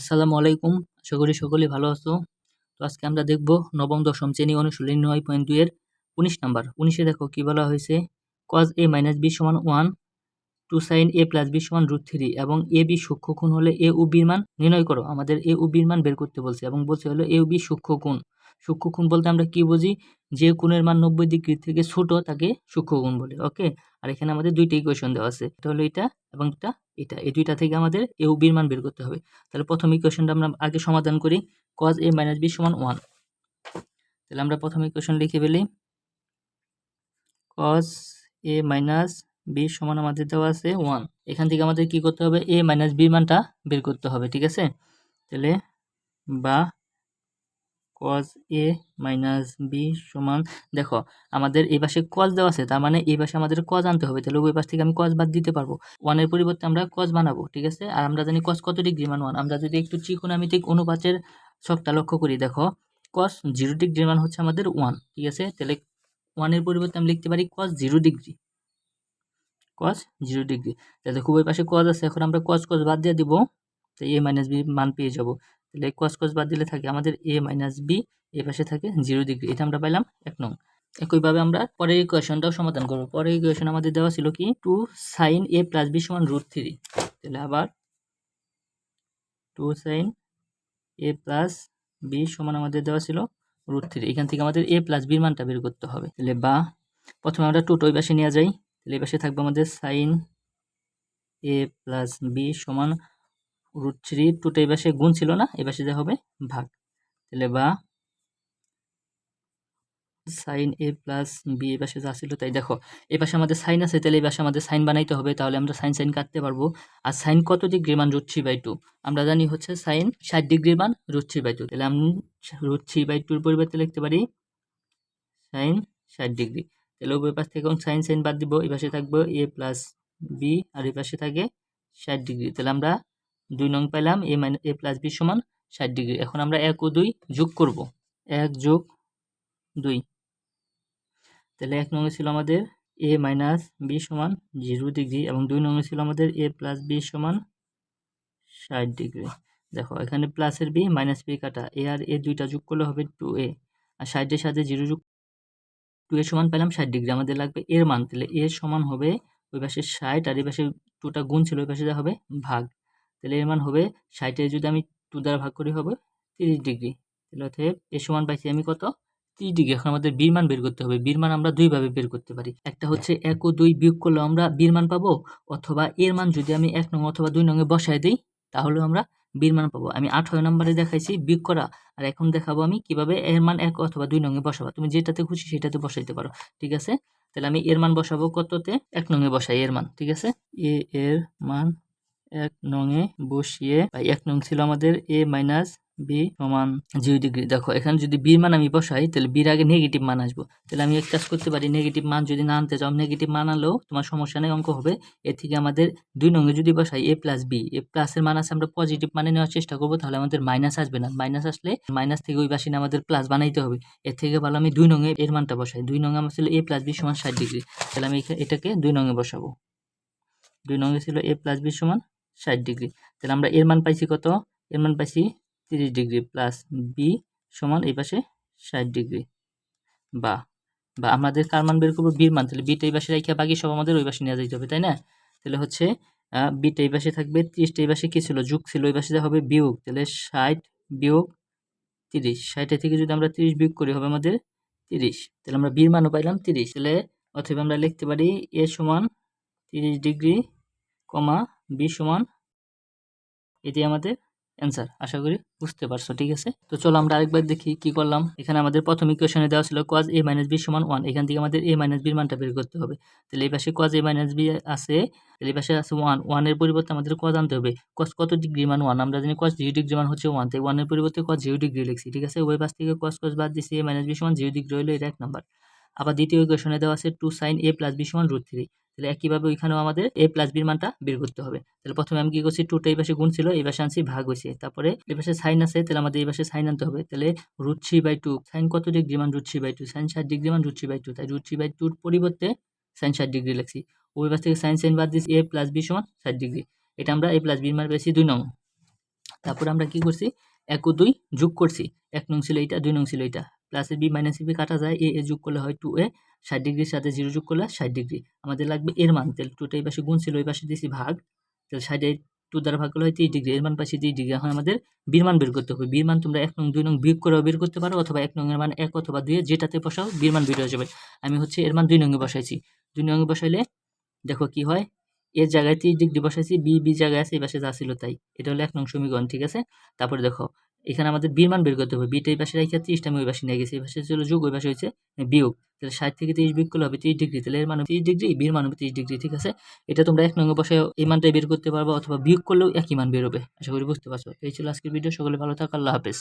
আসসালামু আলাইকুম। আশা করি সকলেই ভালো আছো। তো আজকে আমরা দেখব নবম, দশম শ্রেণি অনুশীলনী নয় পয়েন্ট দুইয়ের উনিশ নাম্বার। উনিশে দেখো কি বলা হয়েছে? কজ এ মাইনাস বি সমান one two sine A plus B সমান রুট থ্রি এবং এ বি সূক্ষ্ম কোণ হলে এ ও বির মান নির্ণয় করো। আমাদের এ ও বির মান বের করতে বলছে এবং বলছে হলো এ ও বি সূক্ষ্ম কোণ। সূক্ষ্ম কোণ বলতে আমরা কি বুঝি? যে কোণের মান নব্বই ডিগ্রি থেকে ছোট তাকে সূক্ষ্ম কোণ বলে ওকে আর এখানে আমাদের দুইটা ইকুয়েশন দেওয়া আছে, এটা হলো এটা এবং এটা এটা। এই দুইটা থেকে আমাদের এ ও বির মান বের করতে হবে। তাহলে প্রথম ইকুয়েশনটা আমরা আগে সমাধান করি কজ এ মাইনাস বি সমান ওয়ান তাহলে আমরা প্রথম ইকুয়েশন লিখে ফেলি কজ এ মাইনাস বি সমান আমাদের দেওয়া আছে ওয়ান এখান থেকে আমাদের কি করতে হবে? এ মাইনাস বি মানটা বের করতে হবে, ঠিক আছে? তাহলে বা কজ এ মাইনাস বি সমান, দেখো, আমাদের এই পাশে কজ দেওয়া আছে, তার মানে এই পাশে আমাদের কজ আনতে হবে, তাহলে ওই পাশ থেকে আমি কজ বাদ দিতে পারব। ওয়ানের পরিবর্তে আমরা কজ বানাবো, ঠিক আছে? আর আমরা জানি কজ কত ডিগ্রি মান ওয়ান আমরা যদি একটু ত্রিকোণামিতিক অনুপাতের ছকটা লক্ষ্য করি, দেখো কস জিরো ডিগ্রি মান হচ্ছে আমাদের ওয়ান ঠিক আছে? তাহলে ওয়ানের পরিবর্তে আমি লিখতে পারি cos zero degree cos zero degree তাহলে খুব ওই পাশে কজ আছে, এখন আমরা কজ কজ বাদ দিয়ে দিব তো এ মাইনাস বি মান পেয়ে যাব। তাহলে কস কস বাদ দিলে থাকে আমাদের এ মাইনাস বি এ পাশে থাকে জিরো ডিগ্রি এটা আমরা পাইলাম এক নং। একইভাবে আমরা পরের ইকুয়েশনটাও সমাধান করব। পরের ইকুয়েশন আমাদের দেওয়া ছিল কি? Two sine A plus B সমান রুট থ্রি তাহলে আবার two sine A plus B সমান আমাদের দেওয়া ছিল রুট থ্রি এখান থেকে আমাদের এ প্লাস বির মানটা বের করতে হবে। তাহলে বা প্রথমে আমরা টুটো ওই পাশে নিয়ে যাই। তাহলে এই পাশে থাকবে আমাদের সাইন এ প্লাস বি সমান রুট থ্রি টুটা পাশে গুণ ছিল না পাশে যা হবে ভাগ। তাহলে বা সাইন এ প্লাস বি এ পাশে যা ছিল তাই দেখো এ পাশে আমাদের সাইন আছে, তাহলে এই পাশে আমাদের সাইন বানাইতে হবে, তাহলে আমরা সাইন সাইন কাটতে পারব। আর সাইন কত ডিগ্রির মান রুট থ্রি বাই টু আমরা জানি হচ্ছে সাইন ষাট ডিগ্রির মান রুট থ্রি বাই টু তাহলে আমি রুট থ্রি বাই টুর পরিবর্তে লিখতে পারি সাইন ষাট ডিগ্রি তাহলে ওই পাশ থেকে সাইন সাইন বাদ দিব, এই পাশে থাকবে এ প্লাস বি আর এই পাশে থাকে ষাট ডিগ্রি তাহলে আমরা দুই নং পাইলাম A minus A plus B সমান ষাট ডিগ্রি। এখন আমরা এক ও দুই যোগ করব। এক যোগ দুই। তাহলে এক নঙে ছিল আমাদের এ মাইনাস বি সমান জিরো ডিগ্রি এবং দুই নঙে ছিল আমাদের এ প্লাস বি সমান ষাট ডিগ্রি। দেখো, এখানে প্লাসের বি মাইনাস বি কাটা। এ আর এ দুইটা যোগ করলে হবে টু এ আর ষাটের সাথে জিরো যোগ টু এ সমান পেলাম ষাট ডিগ্রি। আমাদের লাগবে এর মান। তাহলে এ সমান হবে ওই পাশে ষাট আর এই পাশে টুটা গুণ ছিল, ওই পাশে যা হবে ভাগ। তাহলে এর মান হবে ষাটে যদি আমি টু দ্বারা ভাগ করি হবে তিরিশ ডিগ্রি। তাহলে অতএব এ সমান পাইছি আমি কত? তিরিশ ডিগ্রি। এখন আমাদের বীর মান বের করতে হবে। বীর মান আমরা দুইভাবে বের করতে পারি। একটা হচ্ছে এক ও দুই বিয়োগ করলে আমরা বীর মান পাবো, অথবা এর মান যদি আমি এক নং অথবা দুই নঙে বসায় দিই তাহলে আমরা বীর মান পাবো। আমি আঠারো নম্বরে দেখাইছি বিয়োগ করা। আর এখন দেখাবো আমি কীভাবে এর মান এক অথবা দুই নঙে বসাবো। তুমি যেটাতে খুশি সেটাতে বসাইতে পারো। ঠিক আছে? তাহলে আমি এর মান বসাবো কততে? এক নঙে বসাই এর মান। ঠিক আছে? এ এর মান এক নঙে বসিয়ে এক নং ছিল আমাদের এ মাইনাস বি সমান জিরো ডিগ্রি। দেখো, এখানে যদি বির মান আমি বসাই, তাহলে বির আগে নেগেটিভ মান আসব। তাহলে আমি এক কাজ করতে পারি নেগেটিভ মান যদি না আনতে চাও নেগেটিভ মান আনলেও তোমার সমস্যা নেই, অঙ্ক হবে। এর থেকে আমাদের দুই নঙ্গে যদি বসাই, এ প্লাস বি এ প্লাসের মান আছে, আমরা পজিটিভ মানে নেওয়ার চেষ্টা করব, তাহলে আমাদের মাইনাস আসবে না। মাইনাস আসলে মাইনাস থেকে ওই পাশে আমাদের প্লাস বানাইতে হবে। এর থেকে ভালো আমি দুই নঙ্গে এর মানটা বসাই। দুই নঙ্গে আমার ছিল এ প্লাস বি সমান ষাট ডিগ্রি। তাহলে আমি এটাকে দুই নঙ্গে বসাবো। দুই নঙ্গে ছিল এ প্লাস বি সমান ষাট ডিগ্রি। তাহলে আমরা এর মান পাইছি কত? এর মান পাইছি তিরিশ ডিগ্রি প্লাস বি সমান এই পাশে ষাট ডিগ্রি। বা বা আমাদের কার মান বের করব? বির মান। তাহলে বিটা এই পাশে রেখে বাকি সব আমাদের ওই পাশে নিয়ে যেতে হবে, তাই না? তাহলে হচ্ছে বিটা এই পাশে থাকবে তিরিশটা এই পাশে কী ছিল? যুগ ছিল, ওই পাশে হবে বিয়োগ। তাহলে ষাট বিয়োগ তিরিশ। ষাটের থেকে যদি আমরা তিরিশ বিয়োগ করি, হবে আমাদের তিরিশ। তাহলে আমরা বির মানও পাইলাম তিরিশ। তাহলে অথবা আমরা লিখতে পারি এ সমান তিরিশ ডিগ্রি, কমা বি সমান এটি আমাদের অ্যান্সার আশা করি বুঝতে পারছ, ঠিক আছে? তো চলো আমরা আরেকবার দেখি কি করলাম। এখানে আমাদের প্রথম ইকুয়েশনে দেওয়া ছিল কজ এ মাইনাস বি সমান ওয়ান এখান থেকে আমাদের এ মাইনাস বির মানটা বের করতে হবে। তাহলে এই পাশে কজ এ মাইনাস বি আছে এই পাশে আছে ওয়ান ওয়ানের পরিবর্তে আমাদের কজ আনতে হবে। কজ কত ডিগ্রি মান ওয়ান আমরা জানি কজ জিরো ডিগ্রি মান হচ্ছে ওয়ান তাই ওয়ানের পরিবর্তে কজ জিরো ডিগ্রি লিখছি, ঠিক আছে? ওই পাশ থেকে কজ কজ বাদ দিচ্ছি এ মাইনাস বি সমান জিরো ডিগ্রি হলো এটা এক নাম্বার আবার দ্বিতীয় ইকুয়েশনে দেওয়া আছে two sine A plus B সমান রুট থ্রি তাহলে একইভাবে ওইখানেও আমাদের এ প্লাস বির মানটা বের করতে হবে। তাহলে প্রথমে আমি কি করছি? টুটা এই পাশে গুণ ছিল, এই পাশে আনছি, ভাগ হয়েছে। তারপরে এই পাশে সাইন আছে, তাহলে আমাদের এই পাশে সাইন আনতে হবে। তাহলে root three by two sine কত ডিগ্রি মান root three by two sine ষাট ডিগ্রি মান রুট থ্রি বাই টু তাই রুট থ্রি বাই টুর পরিবর্তে সাইন ষাট ডিগ্রি লিখছি। ওই পাশ থেকে সাইন সাইন বাদ দিচ্ছি এ প্লাস বি সমান ষাট ডিগ্রি এটা আমরা এ প্লাস বির মান পেয়েছি দুই নং। তারপর আমরা কি করছি? এক ও দুই যোগ করছি। এক নং ছিল এইটা, দুই নং ছিল এইটা। প্লাসে বি মাইনাসে বি কাটা যায় এ এ যোগ করলে হয় টু এ ষাট ডিগ্রির সাথে জিরো যোগ করলে ষাট ডিগ্রি। আমাদের লাগবে এর মান, তাহলে টুটা এই পাশে গুণ ছিল, ওই পাশে দিয়েছি ভাগ। তাহলে ষাট টু দ্বারা ভাগ করলে হয় তিরিশ ডিগ্রি, এর মান পাশে তিরিশ ডিগ্রি। এখন আমাদের বীর মান বের করতে হবে। বীর মান তোমরা এক নং, দুই নং বিয়োগ করেও বের করতে পারো, অথবা এক নং এর মান এক অথবা দুই যেটাতে বসাও বীর মান বের হয়ে যাবে। আমি হচ্ছে এর মান দুই নঙ্গে বসাইছি। দুই নঙ্গে বসাইলে দেখো কি হয়, এর জায়গায় তিরিশ ডিগ্রি বসাইছি বি বি জায়গায় আছে, এই পাশে যা ছিল তাই। এটা হলো এক নং সমীকরণ, ঠিক আছে? তারপরে দেখো এখানে আমাদের বীর মান বের করতে হবে। বিটা এই পাশে রেখে ত্রিশটা আমি ওই পাশে নিয়ে গেছি। এই পাশে ছিল যোগ, ওই পাশে হয়েছে বিয়োগ। তাহলে ষাট থেকে ত্রিশ বিয়োগ করলে হবে ত্রিশ ডিগ্রি। তাহলে এর মান ত্রিশ ডিগ্রি বীর মান হবে তিরিশ ডিগ্রি, ঠিক আছে? এটা তোমরা এক নম্বর বসে এই মানটাই বের করতে পারব অথবা বিয়োগ করলেও একই মান বেরোবে আশা করি বুঝতে পারছ। এই ছিল আজকের ভিডিও। সকলে ভালো থাকো, আল্লাহ হাফেজ।